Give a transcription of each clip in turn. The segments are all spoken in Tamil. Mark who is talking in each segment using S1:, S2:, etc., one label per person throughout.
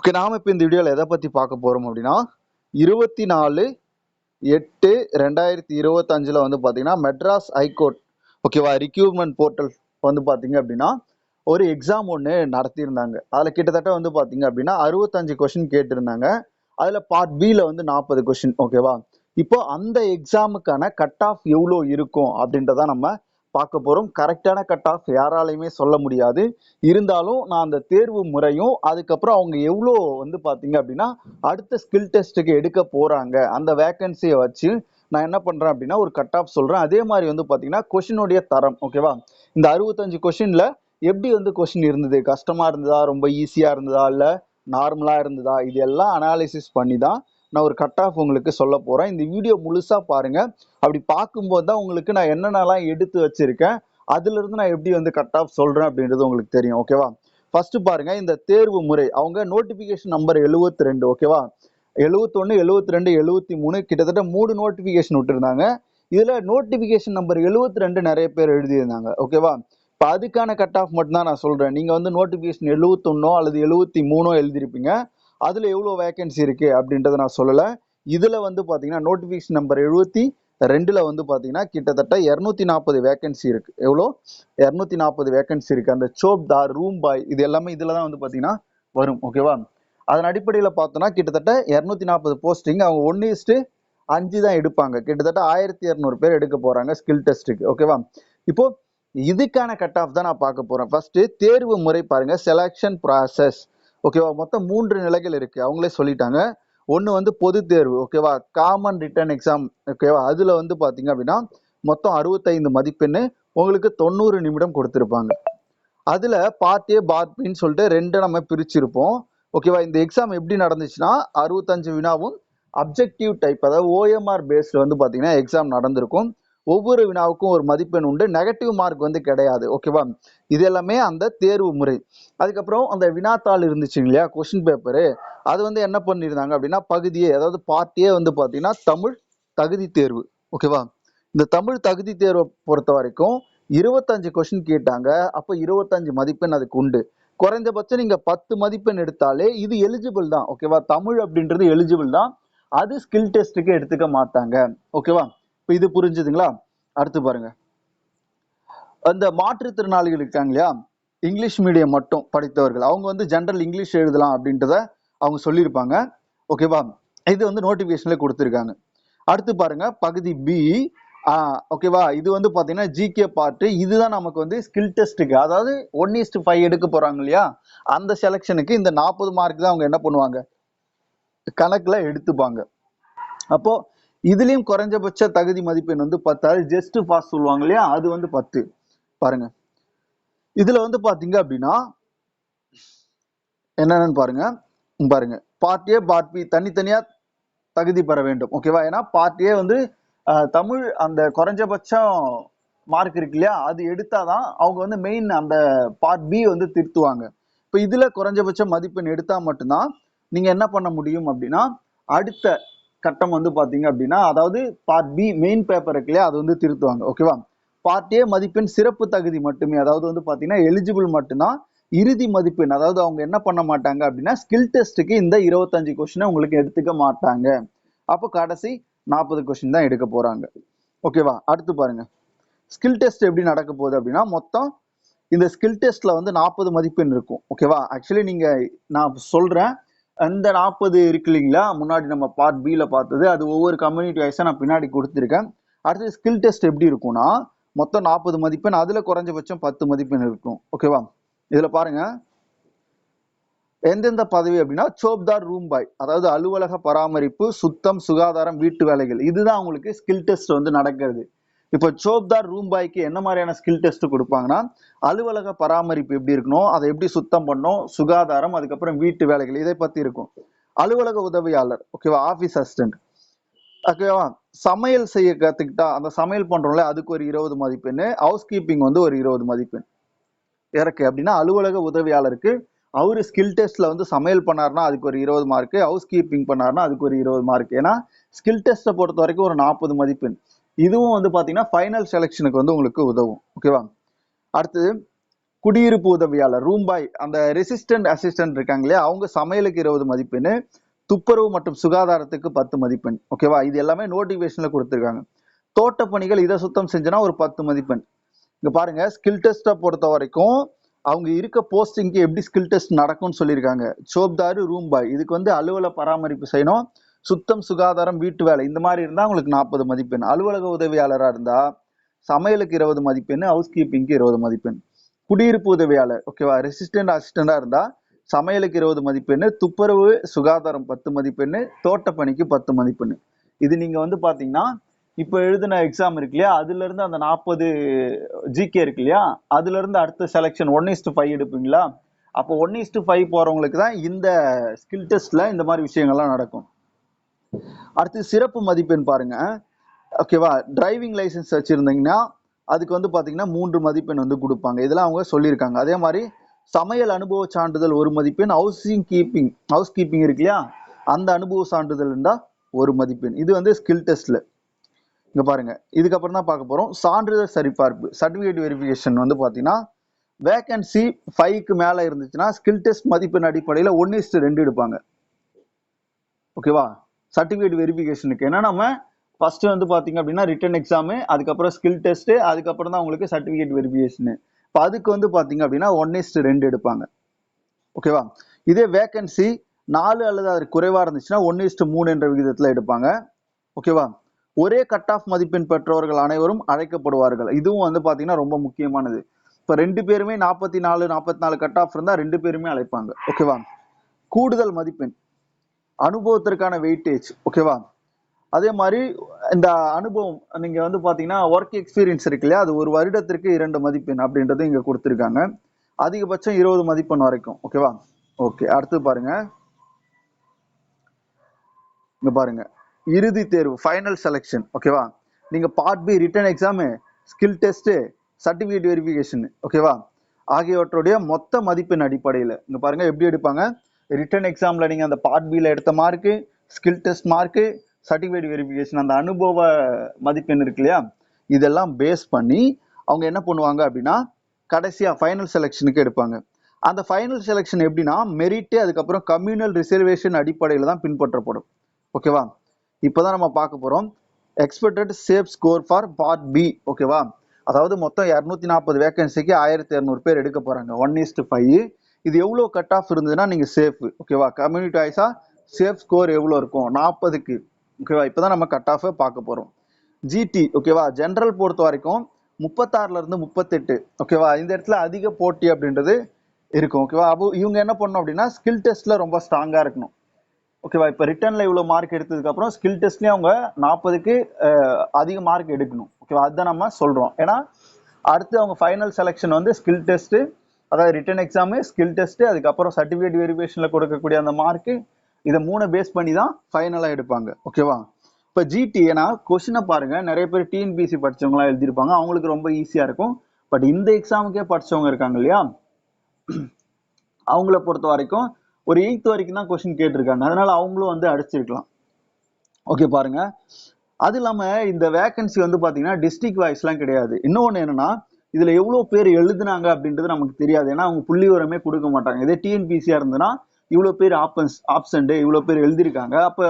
S1: ஓகே நாம இப்போ இந்த வீடியோவில் எதை பற்றி பார்க்க போகிறோம் அப்படின்னா இருபத்தி நாலு எட்டு ரெண்டாயிரத்தி இருபத்தஞ்சில் வந்து பார்த்தீங்கன்னா மெட்ராஸ் ஹைகோர்ட் ஓகேவா ரிக்யூர்மெண்ட் போர்ட்டல் வந்து பார்த்தீங்க அப்படின்னா ஒரு எக்ஸாம் ஒன்று நடத்தியிருந்தாங்க. அதில் கிட்டத்தட்ட வந்து பார்த்தீங்க அப்படின்னா அறுபத்தஞ்சு கொஷின் கேட்டிருந்தாங்க. அதில் பார்ட் பியில் வந்து நாற்பது கொஷின் ஓகேவா இப்போ அந்த எக்ஸாமுக்கான கட் ஆஃப் எவ்வளோ இருக்கும் அப்படின்றத நம்ம பார்க்க போகிறோம் கரெக்டான கட் ஆஃப் யாராலையுமே சொல்ல முடியாது. இருந்தாலும் நான் அந்த தேர்வு முறையும் அதுக்கப்புறம் அவங்க எவ்வளோ வந்து பார்த்தீங்க அப்படின்னா அடுத்த ஸ்கில் டெஸ்ட்டுக்கு எடுக்க போகிறாங்க அந்த வேக்கன்சியை வச்சு நான் என்ன பண்ணுறேன் அப்படின்னா ஒரு கட் ஆஃப் சொல்கிறேன் அதே மாதிரி வந்து பார்த்தீங்கன்னா கொஷினுடைய தரம் ஓகேவா இந்த அறுபத்தஞ்சு கொஷினில் எப்படி வந்து கொஷின் இருந்தது? கஷ்டமாக இருந்ததா? ரொம்ப ஈஸியாக இருந்ததா? இல்லை நார்மலாக இருந்ததா? இது எல்லாம் அனாலிசிஸ் பண்ணி தான் நான் ஒரு கட் ஆஃப் உங்களுக்கு சொல்ல போகிறேன் இந்த வீடியோ முழுசாக பாருங்கள் அப்படி பார்க்கும்போது தான் உங்களுக்கு நான் என்னென்னலாம் எடுத்து வச்சுருக்கேன். அதுலேருந்து நான் எப்படி வந்து கட் ஆஃப் சொல்கிறேன் அப்படின்றது உங்களுக்கு தெரியும். ஓகேவா ஃபஸ்ட்டு பாருங்கள் இந்த தேர்வு முறை. அவங்க நோட்டிஃபிகேஷன் நம்பர் எழுபத்தி ரெண்டு ஓகேவா எழுபத்தொன்று எழுபத்தி ரெண்டு எழுபத்தி மூணு கிட்டத்தட்ட மூணு நோட்டிஃபிகேஷன் விட்டுருந்தாங்க. இதில் நோட்டிஃபிகேஷன் நம்பர் எழுபத்தி ரெண்டு நிறைய பேர் எழுதியிருந்தாங்க. ஓகேவா இப்போ அதுக்கான கட் ஆஃப் மட்டும் தான் நான் சொல்கிறேன் நீங்கள் வந்து நோட்டிஃபிகேஷன் எழுபத்தொன்னோ அல்லது எழுபத்தி மூணோ எழுதியிருப்பீங்க. அதில் எவ்வளோ வேகன்சி இருக்குது அப்படின்றத நான் சொல்லலை. இதில் வந்து பார்த்தீங்கன்னா நோட்டிஃபிகேஷன் நம்பர் எழுபத்தி ரெண்டில் வந்து பார்த்தீங்கன்னா கிட்டத்தட்ட இரநூத்தி நாற்பது வேக்கன்சி இருக்குது எவ்வளோ? இரநூத்தி நாற்பது வேக்கன்சி இருக்குது அந்த சோப்தார் ரூம் பாய் இது எல்லாமே இதில் தான் வந்து பார்த்தீங்கன்னா வரும். ஓகேவா அதன் அடிப்படையில் பார்த்தோன்னா கிட்டத்தட்ட இரநூத்தி நாற்பது போஸ்டிங் அவங்க ஒன்று இஸ்ட்டு அஞ்சு தான் எடுப்பாங்க. கிட்டத்தட்ட ஆயிரத்தி இரநூறு பேர் எடுக்க போகிறாங்க ஸ்கில் டெஸ்ட்டுக்கு ஓகேவா இப்போது இதுக்கான கட் ஆஃப் தான் நான் பார்க்க போகிறேன் ஃபஸ்ட்டு தேர்வு முறை பாருங்கள் செலெக்ஷன் ப்ராசஸ் ஓகேவா மொத்தம் மூன்று நிலைகள் இருக்கு. அவங்களே சொல்லிட்டாங்க. ஒன்று வந்து பொது தேர்வு. ஓகேவா காமன் ரிட்டன் எக்ஸாம் ஓகேவா அதில் வந்து பார்த்தீங்க அப்படின்னா மொத்தம் அறுபத்தைந்து மதிப்பெண்ணு உங்களுக்கு தொண்ணூறு நிமிடம் கொடுத்துருப்பாங்க. அதில் பார்ட் ஏ பார்ட் பின்னு சொல்லிட்டு ரெண்டு நம்ம பிரிச்சிருப்போம். ஓகேவா இந்த எக்ஸாம் எப்படி நடந்துச்சுன்னா அறுபத்தஞ்சு வினாவும் அப்ஜெக்டிவ் டைப் அதாவது ஓஎம்ஆர் பேஸ்டு வந்து பார்த்தீங்கன்னா எக்ஸாம் நடந்திருக்கும். ஒவ்வொரு வினாவுக்கும் ஒரு மதிப்பெண் உண்டு. நெகட்டிவ் மார்க் வந்து கிடையாது. ஓகேவா இது எல்லாமே அந்த தேர்வு முறை. அதுக்கப்புறம் அந்த வினாத்தாள் இருந்துச்சு இல்லையா? கொஷின் பேப்பரு அது வந்து என்ன பண்ணியிருந்தாங்க அப்படின்னா பகுதியே அதாவது பார்ட்டியே வந்து பார்த்தீங்கன்னா தமிழ் தகுதி தேர்வு. ஓகேவா இந்த தமிழ் தகுதி தேர்வை பொறுத்த வரைக்கும் இருபத்தஞ்சு கொஸ்டின் கேட்டாங்க. அப்போ இருபத்தஞ்சு மதிப்பெண் அதுக்கு உண்டு. குறைஞ்சபட்சம் நீங்க பத்து மதிப்பெண் எடுத்தாலே இது எலிஜிபிள் தான். ஓகேவா தமிழ் அப்படின்றது எலிஜிபிள் தான். அது ஸ்கில் டெஸ்ட்டுக்கு எடுத்துக்க மாட்டாங்க. ஓகேவா இப்போ இது புரிஞ்சுதுங்களா? அடுத்து பாருங்க. அந்த மாற்றுத்திறனாளிகள் இருக்காங்க இல்லையா? இங்கிலீஷ் மீடியம் மட்டும் படித்தவர்கள். அவங்க வந்து ஜென்ரல் இங்கிலீஷ் எழுதலாம் அப்படின்றத அவங்க சொல்லியிருப்பாங்க. ஓகேவா இது வந்து நோட்டிஃபிகேஷன்ல கொடுத்துருக்காங்க. அடுத்து பாருங்க பகுதி பி ஓகேவா இது வந்து பார்த்தீங்கன்னா ஜிகே பார்ட்டு இதுதான் நமக்கு வந்து ஸ்கில் டெஸ்ட்டுக்கு அதாவது ஒன் இஸ்ட் ஃபைவ் எடுக்க போகிறாங்க இல்லையா? அந்த செலெக்ஷனுக்கு இந்த நாற்பது மார்க் தான் அவங்க என்ன பண்ணுவாங்க? கணக்கில் எடுத்துப்பாங்க. அப்போது இதுலயும் குறைஞ்சபட்ச தகுதி மதிப்பெண் வந்து பத்தாவது ஜஸ்ட் பாஸ் சொல்லுவாங்க இல்லையா? அது வந்து பத்து. பாருங்க. இதுல வந்து பாத்தீங்க அப்படின்னா என்னன்னு பாருங்க. பாருங்க. பார்ட் ஏ பார்ட் பி தனித்தனியா தகுதி பெற வேண்டும். ஓகேவா ஏன்னா பார்ட் ஏ வந்து தமிழ் அந்த குறைஞ்சபட்சம் மார்க் இருக்கு இல்லையா? அது எடுத்தாதான் அவங்க வந்து மெயின் அந்த பார்ட் பி வந்து திருத்துவாங்க. இப்போ இதுல குறைஞ்சபட்ச மதிப்பெண் எடுத்தா மட்டும்தான் நீங்க என்ன பண்ண முடியும் அப்படின்னா அடுத்த கட்டம் வந்து பாத்தீங்க அப்படின்னா அதாவது பார்ட் பி மெயின் பேப்பர் இருக்கு அது வந்து திருத்துவாங்க ஓகேவா பார்ட் ஏ மதிப்பெண் சிறப்பு தகுதி மட்டுமே அதாவது வந்து பாத்தீங்கன்னா எலிஜிபிள் மட்டும்தான் இறுதி மதிப்பெண் அதாவது அவங்க என்ன பண்ண மாட்டாங்க அப்படின்னா ஸ்கில் டெஸ்ட்டுக்கு இந்த இருபத்தஞ்சு கொஸ்டினை உங்களுக்கு எடுத்துக்க மாட்டாங்க. அப்போ கடைசி நாற்பது கொஸ்டின் தான் எடுக்க போறாங்க ஓகேவா அடுத்து பாருங்க. ஸ்கில் டெஸ்ட் எப்படி நடக்க போகுது அப்படின்னா மொத்தம் இந்த ஸ்கில் டெஸ்ட்ல வந்து நாற்பது மதிப்பெண் இருக்கும் ஓகேவா ஆக்சுவலி நீங்க நான் சொல்றேன் அந்த நாற்பது இருக்கு இல்லைங்களா? முன்னாடி நம்ம பார்ட் பியில் பார்த்தது. அது ஒவ்வொரு கம்யூனிட்டி வைஸாக நான் பின்னாடி கொடுத்துருக்கேன். அடுத்தது ஸ்கில் டெஸ்ட் எப்படி இருக்கும்னா மொத்தம் நாற்பது மதிப்பெண் அதில் குறைஞ்சபட்சம் பத்து மதிப்பெண் இருக்கும். ஓகேவா இதில் பாருங்க. எந்தெந்த பதவி அப்படின்னா சோப்தார் ரூம் பாய் அதாவது அலுவலக பராமரிப்பு சுத்தம் சுகாதாரம் வீட்டு வேலைகள். இதுதான் அவங்களுக்கு ஸ்கில் டெஸ்ட் வந்து நடக்கிறது. இப்போ சோப்தார் ரூம் பாய்க்கு என்ன மாதிரியான ஸ்கில் டெஸ்ட் கொடுப்பாங்கன்னா அலுவலக பராமரிப்பு எப்படி இருக்கணும் அதை எப்படி சுத்தம் பண்ணும் சுகாதாரம் அதுக்கப்புறம் வீட்டு வேலைகள் இதை பத்தி இருக்கும். அலுவலக உதவியாளர் ஓகேவா ஆஃபீஸ் அசிஸ்டன்ட் ஓகேவா சமையல் செய்ய கத்துக்கிட்டா அந்த சமையல் பண்றோம்ல அதுக்கு ஒரு இருபது மதிப்பெண் ஹவுஸ் கீப்பிங் வந்து ஒரு இருபது மதிப்பெண். இறக்கு. அப்படின்னா அலுவலக உதவியாளருக்கு அவரு ஸ்கில் டெஸ்ட்ல வந்து சமையல் பண்ணார்னா அதுக்கு ஒரு இருபது மார்க் ஹவுஸ் கீப்பிங் பண்ணாருன்னா அதுக்கு ஒரு இருபது மார்க் ஏன்னா ஸ்கில் டெஸ்ட்டை பொறுத்த வரைக்கும் ஒரு நாற்பது மதிப்பெண். இதுவும் வந்து பார்த்தீங்கன்னா ஃபைனல் செலெக்ஷனுக்கு வந்து உங்களுக்கு உதவும். ஓகேவா அடுத்தது குடியிருப்பு உதவியாளர் ரூம்பாய் அந்த ரெசிஸ்டன்ட் அசிஸ்டன்ட் இருக்காங்க இல்லையா? அவங்க சமையலுக்கு இருபது மதிப்பெண் துப்புரவு மற்றும் சுகாதாரத்துக்கு பத்து மதிப்பெண். ஓகேவா இது எல்லாமே நோட்டிஃபிகேஷனில் கொடுத்துருக்காங்க. தோட்டப்பணிகள் இதை சுத்தம் செஞ்சுனா ஒரு பத்து மதிப்பெண். இங்க பாருங்க ஸ்கில் டெஸ்ட்டை பொறுத்த வரைக்கும் அவங்க இருக்க போஸ்டிங்க்கு எப்படி ஸ்கில் டெஸ்ட் நடக்கும்னு சொல்லியிருக்காங்க. சோப்தாரு ரூம்பாய். இதுக்கு வந்து அலுவலக பராமரிப்பு செய்யணும். சுத்தம் சுகாதாரம் வீட்டு வேலை இந்த மாதிரி இருந்தா உங்களுக்கு நாற்பது மதிப்பெண். அலுவலக உதவியாளரா இருந்தா சமையலுக்கு இருபது மதிப்பெண் ஹவுஸ் கீப்பிங்க்கு இருபது மதிப்பெண். குடியிருப்பு உதவியாளர் ஓகேவா ரெசிஸ்டன்ட் அசிஸ்டண்டா இருந்தா சமையலுக்கு இருபது மதிப்பெண் துப்புரவு சுகாதாரம் பத்து மதிப்பெண் தோட்டப்பணிக்கு பத்து மதிப்பெண். இது நீங்க வந்து பாத்தீங்கன்னா இப்போ எழுதின எக்ஸாம் இருக்கு இல்லையா? அதுல இருந்து அந்த நாற்பது ஜிகே இருக்கு இல்லையா? அதுல இருந்து அடுத்த செலெக்ஷன் ஒன் இஸ்டு ஃபைவ் எடுப்பீங்களா? அப்போ ஒன் இஸ்டு ஃபைவ் போறவங்களுக்கு தான் இந்த ஸ்கில் டெஸ்ட்ல இந்த மாதிரி விஷயங்கள்லாம் நடக்கும். அடுத்து சிறப்பு மதிப்பெண் பாருங்க. ஓகேவா டிரைவிங் லைசென்ஸ் வச்சுருந்தீங்கன்னா அதுக்கு வந்து பார்த்தீங்கன்னா மூன்று மதிப்பெண் வந்து கொடுப்பாங்க. இதெல்லாம் அவங்க சொல்லியிருக்காங்க. அதே மாதிரி சமையல் அனுபவ சான்றிதழ் ஒரு மதிப்பெண் ஹவுசிங் கீப்பிங் ஹவுஸ் கீப்பிங் இருக்கு இல்லையா? அந்த அனுபவ சான்றிதழ் இருந்தால் ஒரு மதிப்பெண். இது வந்து ஸ்கில் டெஸ்ட்டில் இங்கே பாருங்க. இதுக்கப்புறம் தான் பார்க்க போகிறோம் சான்றிதழ் சரிபார்ப்பு சர்டிஃபிகேட் வெரிஃபிகேஷன் வந்து பார்த்தீங்கன்னா வேகன்சி ஃபைவ்க்கு மேலே இருந்துச்சுன்னா ஸ்கில் டெஸ்ட் மதிப்பெண் அடிப்படையில் ஒன்னு இஸ்ட் ரெண்டு எடுப்பாங்க. ஓகேவா சர்டிஃபிகேட் வெரிஃபிகேஷனுக்கு ஏன்னா நம்ம ஃபர்ஸ்ட் வந்து பார்த்தீங்க அப்படின்னா ரிட்டன் எக்ஸாமு அதுக்கப்புறம் ஸ்கில் டெஸ்ட்டு அதுக்கப்புறம் தான் உங்களுக்கு சர்டிஃபிகேட் வெரிஃபிகேஷனு இப்போ அதுக்கு வந்து பார்த்தீங்க அப்படின்னா ஒன் இஸ்ட் ரெண்டு எடுப்பாங்க. ஓகேவா இதே வேக்கன்சி நாலு அல்லது அது குறைவாக இருந்துச்சுன்னா ஒன் இஸ்ட் மூணு என்ற விகிதத்தில் எடுப்பாங்க. ஓகேவா ஒரே கட் ஆஃப் மதிப்பெண் பெற்றவர்கள் அனைவரும் அழைக்கப்படுவார்கள். இதுவும் வந்து பார்த்தீங்கன்னா ரொம்ப முக்கியமானது. இப்போ ரெண்டு பேருமே நாற்பத்தி நாலு நாற்பத்தி நாலு கட் ஆஃப் இருந்தால் ரெண்டு பேருமே அழைப்பாங்க. ஓகேவா கூடுதல் மதிப்பெண். அனுபவத்திற்கான வெயிட்டேஜ் ஓகேவா அதே மாதிரி இந்த அனுபவம் நீங்கள் வந்து பார்த்தீங்கன்னா ஒர்க் எக்ஸ்பீரியன்ஸ் இருக்கு இல்லையா? அது ஒரு வருடத்திற்கு இரண்டு மதிப்பெண் அப்படின்றது இங்கே கொடுத்துருக்காங்க. அதிகபட்சம் இருபது மதிப்பெண் வரைக்கும் ஓகேவா ஓகே அடுத்து பாருங்க. இங்கே பாருங்க. இறுதி தேர்வு ஃபைனல் செலெக்ஷன் ஓகேவா நீங்கள் part B written exam skill test certificate verification ஓகேவா ஆகியவற்றுடைய மொத்த மதிப்பெண் அடிப்படையில் இங்கே பாருங்கள் எப்படி எடுப்பாங்க? ரிட்டன் எக்ஸாம்ல நீங்கள் அந்த பார்ட் பியில் எடுத்த mark skill test mark certificate verification அந்த அனுபவ மதிப்பெண் இருக்கு இல்லையா? இதெல்லாம் பேஸ் பண்ணி அவங்க என்ன பண்ணுவாங்க அப்படின்னா கடைசியாக ஃபைனல் செலெக்ஷனுக்கு எடுப்பாங்க. அந்த ஃபைனல் செலெக்ஷன் எப்படின்னா மெரிட்டு அதுக்கப்புறம் கம்யூனல் ரிசர்வேஷன் அடிப்படையில் தான் பின்பற்றப்படும். ஓகேவா இப்போ தான் நம்ம பார்க்க போகிறோம் expected safe score for part B ஓகேவா அதாவது மொத்தம் இரநூத்தி நாற்பது வேகன்சிக்கு ஆயிரத்தி இரநூறு பேர் எடுக்க போகிறாங்க ஒன் இஸ்ட் ஃபைவ் இது எவ்வளோ கட் ஆஃப் இருந்ததுன்னா நீங்கள் சேஃப் ஓகேவா கம்யூனிட்டி வைஸாக சேஃப் ஸ்கோர் எவ்வளோ இருக்கும்? நாற்பதுக்கு ஓகேவா இப்போ தான் நம்ம கட் ஆஃபை பார்க்க போகிறோம் ஜிடி ஓகேவா ஜென்ரல் பொறுத்த வரைக்கும் முப்பத்தாறுல இருந்து முப்பத்தெட்டு ஓகேவா இந்த இடத்துல அதிக போட்டி அப்படின்றது இருக்கும் ஓகேவா அப்போ இவங்க என்ன பண்ணணும் அப்படின்னா ஸ்கில் டெஸ்ட்டில் ரொம்ப ஸ்ட்ராங்காக இருக்கணும். ஓகேவா இப்போ ரிட்டனில் இவ்வளோ மார்க் எடுத்ததுக்கப்புறம் ஸ்கில் டெஸ்ட்லேயும் அவங்க நாற்பதுக்கு அதிக மார்க் எடுக்கணும் ஓகேவா அதுதான் நம்ம சொல்கிறோம் ஏன்னா அடுத்து அவங்க ஃபைனல் செலெக்ஷன் வந்து ஸ்கில் டெஸ்ட்டு அதாவது ரிட்டன் எக்ஸாமு ஸ்கில் டெஸ்ட் அதுக்கப்புறம் சர்டிஃபிகேட் வெரிஃபிகேஷன்ல கொடுக்கக்கூடிய அந்த மார்க்கு இதை மூணை பேஸ் பண்ணி தான் ஃபைனலாக எடுப்பாங்க. ஓகேவா இப்போ ஜிடி ஏன்னா கொஷினை பாருங்க. நிறைய பேர் டிஎன்பிசி படிச்சவங்களாம் எழுதியிருப்பாங்க. அவங்களுக்கு ரொம்ப ஈஸியாக இருக்கும். பட் இந்த எக்ஸாமுக்கே படிச்சவங்க இருக்காங்க இல்லையா? அவங்கள பொறுத்த வரைக்கும் ஒரு எயித் வரைக்கும் தான் கொஸ்டின் கேட்டிருக்காங்க. அதனால அவங்களும் வந்து அடிச்சிருக்கலாம். ஓகே பாருங்க. அது இல்லாமல் இந்த வேகன்சி வந்து பார்த்தீங்கன்னா டிஸ்ட்ரிக்ட் வைஸ்லாம் கிடையாது. இன்னொன்று என்னன்னா இதுல எவ்வளவு பேர் எழுதுனாங்க அப்படின்றது நமக்கு தெரியாது. ஏன்னா அவங்க புள்ளி உரமே கொடுக்க மாட்டாங்க. இதே டிஎன்பிசியா இருந்ததுன்னா இவ்வளவு பேர் ஆப்பன்ஸ் ஆப்சண்ட் இவ்வளவு பேர் எழுதியிருக்காங்க. அப்ப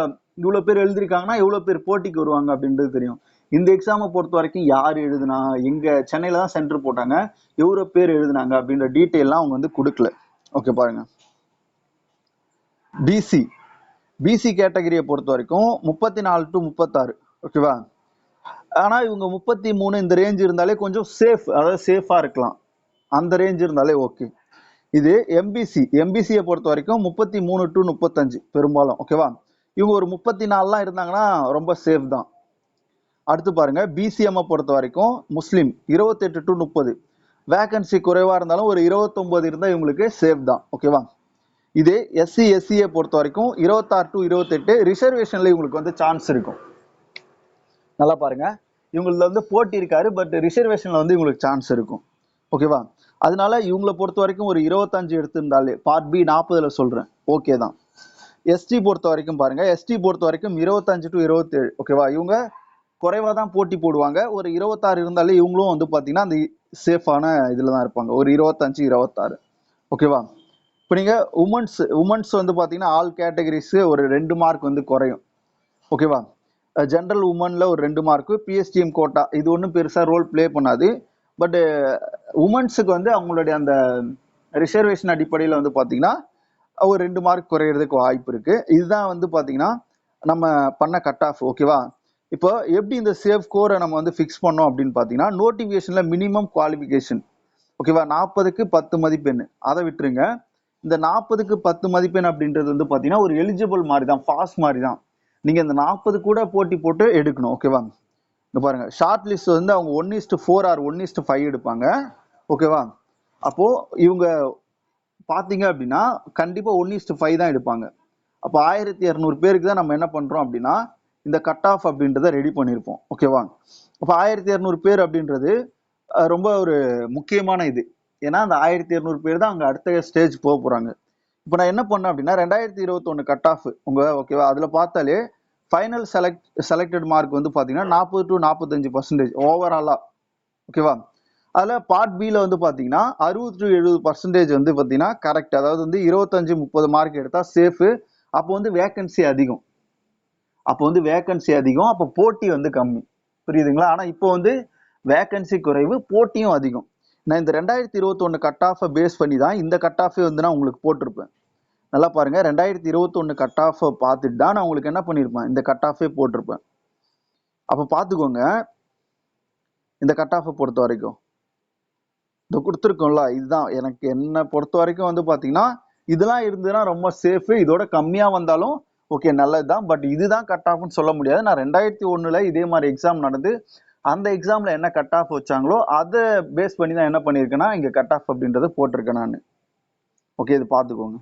S1: இவ்வளவு பேர் எழுதியிருக்காங்கன்னா எவ்வளோ பேர் போட்டிக்கு வருவாங்க அப்படின்றது தெரியும். இந்த எக்ஸாமை பொறுத்த வரைக்கும் யார் எழுதுனா எங்க சென்னையில தான் சென்டர் போட்டாங்க. எவ்வளோ பேர் எழுதுனாங்க அப்படின்ற டீட்டெயிலாம் அவங்க வந்து கொடுக்கல. ஓகே பாருங்க. பிசி பிசி கேட்டகரியை பொறுத்த வரைக்கும் முப்பத்தி நாலு டு முப்பத்தாறு. ஓகேவா ஆனா இவங்க முப்பத்தி மூணு இந்த ரேஞ்ச் இருந்தாலே கொஞ்சம் சேஃப் அதாவது சேஃபா இருக்கலாம். அந்த ரேஞ்ச் இருந்தாலே ஓகே இது எம்பிசி எம்பிசியை பொறுத்த வரைக்கும் முப்பத்தி மூணு டு முப்பத்தஞ்சு பெரும்பாலும் ஓகேவா இவங்க ஒரு முப்பத்தி நாலுலாம் இருந்தாங்கன்னா ரொம்ப சேஃப் தான். அடுத்து பாருங்க பிசிஎம்ஐ பொறுத்த வரைக்கும் முஸ்லீம் இருபத்தெட்டு டு முப்பது. வேகன்சி குறைவாக இருந்தாலும் ஒரு இருபத்தொம்பது இருந்தால் இவங்களுக்கு சேஃப் தான் ஓகேவா இது எஸ்சி எஸ்சியை பொறுத்த வரைக்கும் இருபத்தாறு டு இருபத்தெட்டு ரிசர்வேஷனில் இவங்களுக்கு வந்து சான்ஸ் இருக்கும். நல்லா பாருங்கள் இவங்கள வந்து போட்டி இருக்காரு பட் ரிசர்வேஷன்ல வந்து இவங்களுக்கு சான்ஸ் இருக்கும். ஓகேவா அதனால இவங்கள பொறுத்த வரைக்கும் ஒரு இருபத்தஞ்சு எடுத்திருந்தாலே பார்ட் பி நாற்பதுல சொல்றேன். ஓகே தான். எஸ்டி பொறுத்த வரைக்கும் பாருங்க. எஸ்டி பொறுத்த வரைக்கும் இருபத்தஞ்சு டு இருபத்தேழு. ஓகேவா இவங்க குறைவாக தான் போட்டி போடுவாங்க. ஒரு இருபத்தாறு இருந்தாலே இவங்களும் வந்து பார்த்தீங்கன்னா அந்த சேஃபான இதில் தான் இருப்பாங்க. ஒரு இருபத்தஞ்சு இருபத்தாறு. ஓகேவா இப்போ நீங்கள் உமன்ஸ் உமன்ஸ் வந்து பார்த்தீங்கன்னா ஆல் கேட்டகரிஸ் ஒரு ரெண்டு மார்க் வந்து குறையும். ஓகேவா ஜென்ரல் உமனில் ஒரு ரெண்டு மார்க்கு பிஎஸ்டிஎம் கோட்டா இது ஒன்றும் பெருசாக ரோல் ப்ளே பண்ணாது. பட்டு உமன்ஸுக்கு வந்து அவங்களுடைய அந்த ரிசர்வேஷன் அடிப்படையில் வந்து பார்த்தீங்கன்னா ஒரு ரெண்டு மார்க் குறையிறதுக்கு வாய்ப்பு இருக்கு. இதுதான் வந்து பார்த்தீங்கன்னா நம்ம பண்ண கட் ஆஃப் ஓகேவா இப்போ எப்படி இந்த சேஃப் கோரை நம்ம வந்து ஃபிக்ஸ் பண்ணோம் அப்படின்னு பார்த்தீங்கன்னா நோட்டிஃபிகேஷனில் மினிமம் குவாலிஃபிகேஷன் ஓகேவா நாற்பதுக்கு பத்து மதிப்பெண். அதை விட்டுருங்க. இந்த நாற்பதுக்கு பத்து மதிப்பெண் அப்படின்றது வந்து பார்த்தீங்கன்னா ஒரு எலிஜிபிள் மாதிரி தான் பாஸ் மாதிரி தான் நீங்கள் இந்த நாற்பது கூட போட்டி போட்டு எடுக்கணும் ஓகேவா இங்க பாருங்க ஷார்ட் லிஸ்ட் வந்து அவங்க one is to four or one is to five எடுப்பாங்க ஓகேவா அப்போ இவங்க பார்த்தீங்க அப்படின்னா கண்டிப்பா ஒன் இஸ்ட் ஃபைவ் தான் எடுப்பாங்க. அப்போ ஆயிரத்தி இரநூறு பேருக்கு தான் நம்ம என்ன பண்றோம் அப்படின்னா இந்த கட் ஆஃப் அப்படின்றத ரெடி பண்ணியிருப்போம் ஓகேவா அப்போ ஆயிரத்தி இரநூறு பேர் அப்படின்றது ரொம்ப ஒரு முக்கியமான இது. ஏன்னா அந்த ஆயிரத்தி இரநூறு பேர் தான் அங்கே அடுத்த ஸ்டேஜ் போக போறாங்க. இப்போ நான் என்ன பண்ணேன் அப்படின்னா ரெண்டாயிரத்தி இருபத்தொன்று கட் ஆஃப் உங்கள் ஓகேவா அதில் பார்த்தாலே ஃபைனல் செலக்ட் செலக்டட் மார்க் வந்து பார்த்தீங்கன்னா நாற்பது டு நாற்பத்தஞ்சு பர்சன்டேஜ் ஓவராலாக ஓகேவா அதில் பார்ட் பியில் வந்து பார்த்தீங்கன்னா அறுபது டு எழுபது பர்சன்டேஜ் வந்து பார்த்தீங்கன்னா கரெக்ட் அதாவது வந்து இருபத்தஞ்சு முப்பது மார்க் எடுத்தால் சேஃபு அப்போ வந்து வேக்கன்சி அதிகம். அப்போ வந்து வேக்கன்சி அதிகம். அப்போ போட்டி வந்து கம்மி. புரியுதுங்களா? ஆனால் இப்போ வந்து வேக்கன்சி குறைவு போட்டியும் அதிகம். நான் இந்த ரெண்டாயிரத்தி இருபத்தொன்று கட் ஆஃபை பேஸ் பண்ணி தான் இந்த கட் ஆஃபே வந்து நான் உங்களுக்கு போட்டிருப்பேன். நல்லா பாருங்க. ரெண்டாயிரத்தி இருபத்தொன்று கட் ஆஃப் பார்த்துட்டு தான் நான் உங்களுக்கு என்ன பண்ணியிருப்பேன் இந்த கட் ஆஃபே போட்டிருப்பேன். அப்போ பார்த்துக்கோங்க. இந்த கட் ஆஃபை பொறுத்த வரைக்கும். இந்த கொடுத்துருக்கோம்ல இதுதான். எனக்கு என்ன பொறுத்த வரைக்கும் வந்து பார்த்தீங்கன்னா இதெல்லாம் இருந்ததுன்னா ரொம்ப சேஃபு இதோட கம்மியாக வந்தாலும் ஓகே நல்லது தான் பட் இதுதான் கட் ஆஃப்னு சொல்ல முடியாது. நான் ரெண்டாயிரத்தி ஒன்றில் இதே மாதிரி எக்ஸாம் நடந்து அந்த எக்ஸாமில் என்ன கட் ஆஃப் வச்சாங்களோ அதை பேஸ் பண்ணி தான் என்ன பண்ணியிருக்கேன்னா இங்கே கட் ஆஃப் அப்படின்றத போட்டிருக்கேன் நான். ஓகே இது பார்த்துக்கோங்க.